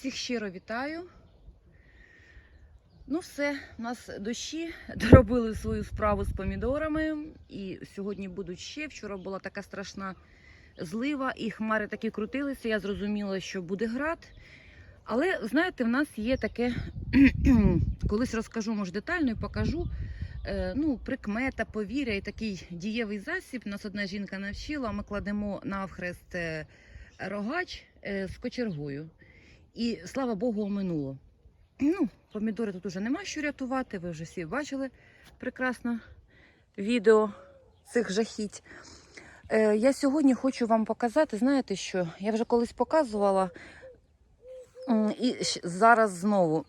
Всіх щиро вітаю. Ну, все, у нас дощі доробили свою справу з помідорами. І сьогодні будуть ще. Вчора була така страшна злива, і хмари такі крутилися. Я зрозуміла, що буде град. Але знаєте, в нас є таке, колись розкажу, може, детально і покажу. е, Ну, прикмета, повіря і такий дієвий засіб. Нас одна жінка навчила. Ми кладемо навхрест е, рогач е, з кочергою. І слава Богу, оминуло. Ну, помідори тут уже нема що рятувати. Ви вже всі бачили прекрасно відео цих жахіть. Е, я сьогодні хочу вам показати, знаєте що? Я вже колись показувала і зараз знову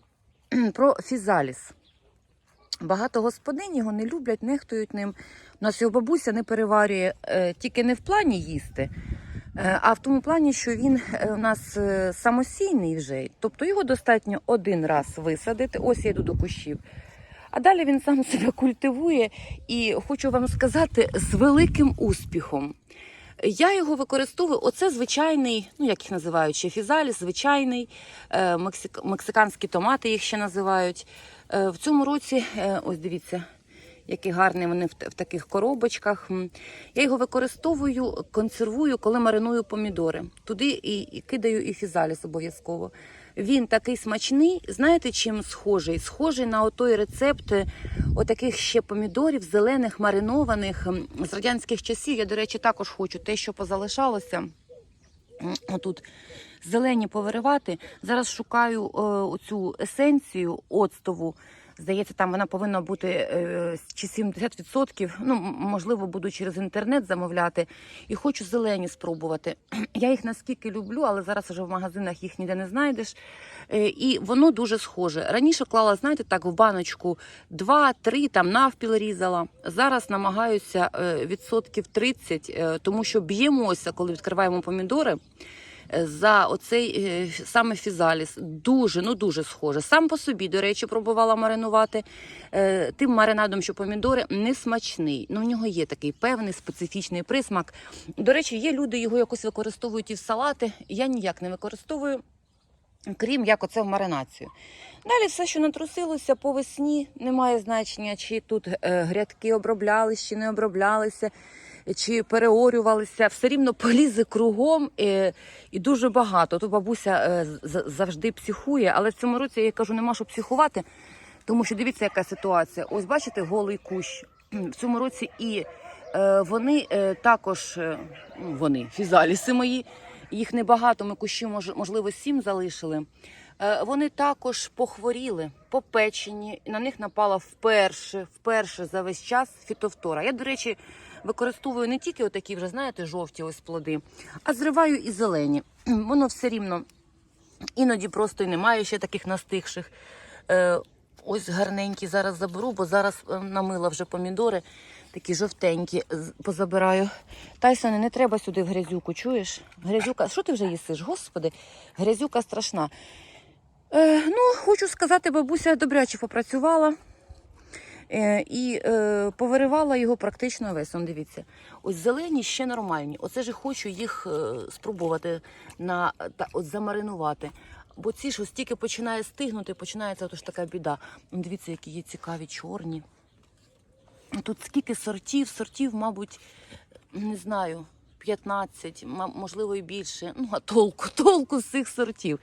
про фізаліс. Багато господинь його не люблять, нехтують ним. У нас його бабуся не переварює е, тільки не в плані їсти, а в тому плані, що він е, у нас е, самосійний вже. Тобто його достатньо один раз висадити. Ось я йду до кущів. А далі він сам себе культивує і хочу вам сказати з великим успіхом. Я його використовую. Оце звичайний, ну як їх називають, ще фізаліс, звичайний, е, мексик, мексиканські томати їх ще називають. Е, в цьому році, е, ось дивіться, які гарні вони в, таких коробочках. Я його використовую, консервую, коли мариную помідори. Туди і, і кидаю і фізаліс обов'язково. Він такий смачний. Знаєте, чим схожий? Схожий на отой рецепт е, отаких ще помідорів, зелених, маринованих з радянських часів. Я, до речі, також хочу те, що позалишалося. Отут зелені повиривати. Зараз шукаю е, оцю есенцію оцтову. Здається, там вона повинна бути е, чи 70%. Ну, можливо, буду через інтернет замовляти. І хочу зелені спробувати. Я їх наскільки люблю, але зараз вже в магазинах їх ніде не знайдеш. Е, і воно дуже схоже. Раніше клала, знаєте, так, в баночку 2-3, там навпіл різала. Зараз намагаюся е, відсотків 30, е, тому що б'ємося, коли відкриваємо помідори за оцей е, саме фізаліс. Дуже, ну дуже схоже. Сам по собі, до речі, пробувала маринувати. Е, Тим маринадом, що помідори, не смачний. Ну, в нього є такий певний специфічний присмак. До речі, є люди, його якось використовують і в салати. Я ніяк не використовую, крім як оце в маринацію. Далі все, що натрусилося по весні, не має значення, чи тут е, грядки оброблялися, чи не оброблялися, чи переорювалися. Все рівно полізе кругом е, і дуже багато. Тут бабуся е, завжди психує, але в цьому році я кажу, нема що психувати, тому що дивіться, яка ситуація. Ось бачите, голий кущ. В цьому році і е, вони також, ну, вони, фізаліси мої, їх небагато, ми кущі, мож- можливо, сім залишили. Е, Вони також похворіли, попечені, на них напала вперше, вперше за весь час фітовтора. Я, до речі, використовую не тільки отакі вже, знаєте, жовті ось плоди, а зриваю і зелені. Воно все рівно іноді просто і немає ще таких настигших. Е, ось гарненькі зараз заберу, бо зараз е, намила вже помідори, такі жовтенькі, позабираю. Тайсоне, не треба сюди в грязюку, чуєш? Грязюка, що ти вже їсиш? Господи, грязюка страшна. Е, ну, хочу сказати, бабуся добряче попрацювала. Е, і е, повиривала його практично весь. Он дивіться. Ось зелені ще нормальні. Оце ж хочу їх е, спробувати на та от замаринувати. Бо ці ж ось тільки починає стигнути, починається отож така біда. Дивіться, які є цікаві чорні. Тут скільки сортів, сортів, мабуть, не знаю, 15, можливо, і більше. Ну, а толку, толку з цих сортів.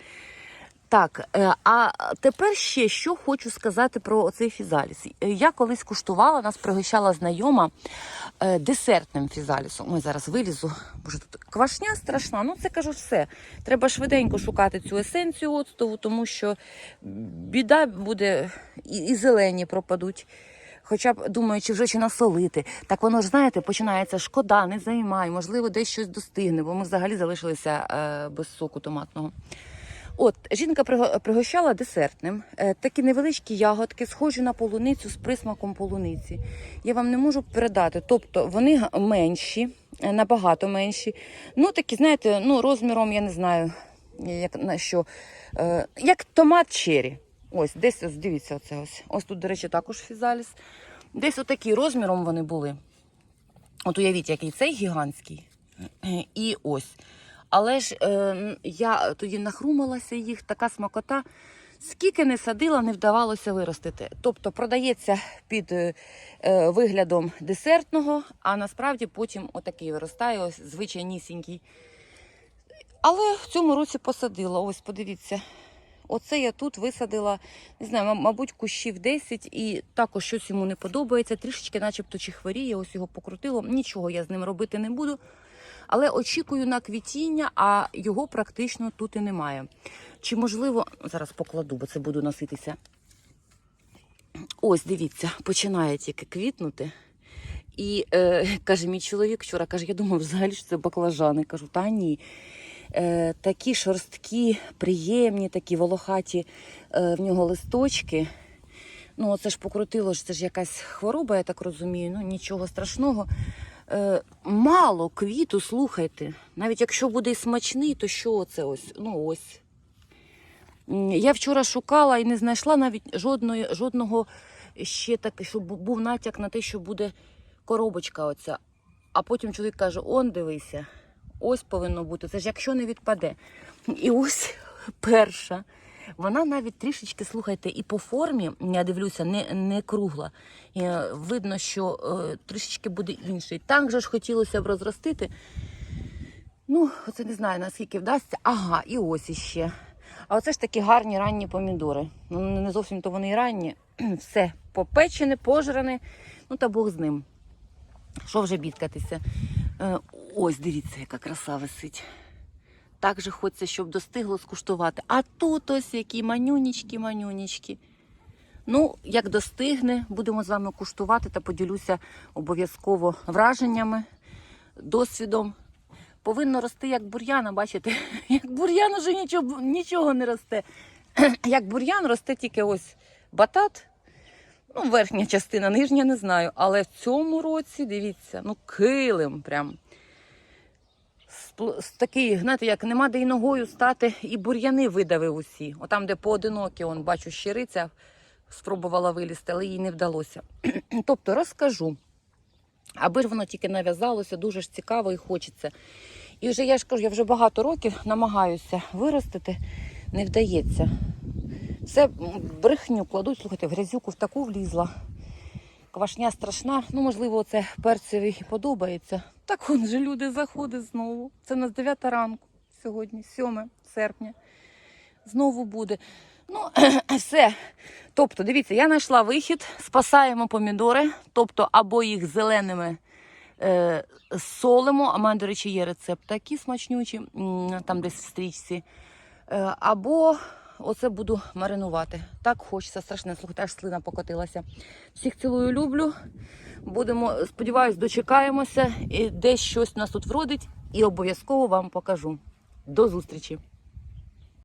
Так, е, а тепер ще що хочу сказати про цей фізаліс. Е, Я колись куштувала, нас пригощала знайома е, десертним фізалісом. Ой, зараз вилізу. Боже, тут квашня страшна. Ну, це кажу все. Треба швиденько шукати цю есенцію оцтову, тому що біда буде і, зелені пропадуть. Хоча б думаю, чи вже чи насолити. Так воно ж знаєте, починається шкода, не займай, можливо, десь щось достигне, бо ми взагалі залишилися без соку томатного. От, жінка пригощала десертним. Е, такі невеличкі ягодки, схожі на полуницю з присмаком полуниці. Я вам не можу передати. Тобто вони менші, е, набагато менші. Ну, такі, знаєте, ну, розміром, я не знаю, як, на що. Е, як томат чері. Ось, десь ось, дивіться, оце ось. Ось тут, до речі, також фізаліс. Десь отакі розміром вони були. От уявіть, який цей гігантський. І ось. Але ж е, я тоді нахрумалася їх, така смакота. Скільки не садила, не вдавалося виростити. Тобто продається під е, е, виглядом десертного, а насправді потім отакий виростає, ось звичайнісінький. Але в цьому році посадила. Ось подивіться. Оце я тут висадила, не знаю, мабуть, кущів 10, і також щось йому не подобається. Трішечки, начебто, чи хворіє, ось його покрутило. Нічого я з ним робити не буду. Але очікую на квітіння, а його практично тут і немає. Чи можливо, зараз покладу, бо це буду носитися. Ось, дивіться, починає тільки квітнути. І е, каже мій чоловік вчора, каже, я думав, взагалі що це баклажани. Кажу, та ні. Е, такі шорсткі, приємні, такі волохаті е, в нього листочки. Ну, це ж покрутило, це ж якась хвороба, я так розумію. Ну, нічого страшного. Е, мало квіту, слухайте. Навіть якщо буде і смачний, то що це ось? Ну ось. Я вчора шукала і не знайшла навіть жодної, жодного ще так, щоб був натяк на те, що буде коробочка оця. А потім чоловік каже: он дивися, ось повинно бути. Це ж якщо не відпаде. І ось перша. Вона навіть трішечки, слухайте, і по формі, я дивлюся, не, не кругла. Е, видно, що е, трішечки буде інший. Так же ж хотілося б розростити. Ну, оце не знаю, наскільки вдасться. Ага, і ось іще. А оце ж такі гарні ранні помідори. Ну, не зовсім то вони і ранні. Все попечене, пожране. Ну та Бог з ним. Що вже бідкатися? Е, ось дивіться, яка краса висить. Так же хочеться, щоб достигло скуштувати. А тут ось які манюнічки, манюнічки. Ну, як достигне, будемо з вами куштувати та поділюся обов'язково враженнями, досвідом. Повинно рости як бур'яна, бачите? Як бур'ян уже нічого, нічого не росте. Як бур'ян росте тільки ось батат. Ну, верхня частина, нижня не знаю. Але в цьому році, дивіться, ну килим прям. Такий, знаєте, як нема де й ногою стати, і бур'яни видавив усі. Отам, де поодинокі, он, бачу, щириця спробувала вилізти, але їй не вдалося. тобто розкажу. Аби ж воно тільки нав'язалося, дуже ж цікаво і хочеться. І вже я ж кажу, я вже багато років намагаюся виростити, не вдається. Все брехню кладуть, слухайте, в грязюку в таку влізла. Квашня страшна, ну, можливо, це перцеві подобається. Так он же люди заходять знову. Це у нас 9 ранку сьогодні, 7 серпня. Знову буде. Ну, все. Тобто, дивіться, я знайшла вихід, спасаємо помідори, тобто або їх зеленими е, солимо, а мене, до речі, є рецепт такі смачнючі, там десь в стрічці. Е, або оце буду маринувати. Так хочеться, страшне, слухайте, аж слина покотилася. Всіх цілую, люблю. Будемо, сподіваюсь, дочекаємося, і десь щось у нас тут вродить, і обов'язково вам покажу. До зустрічі!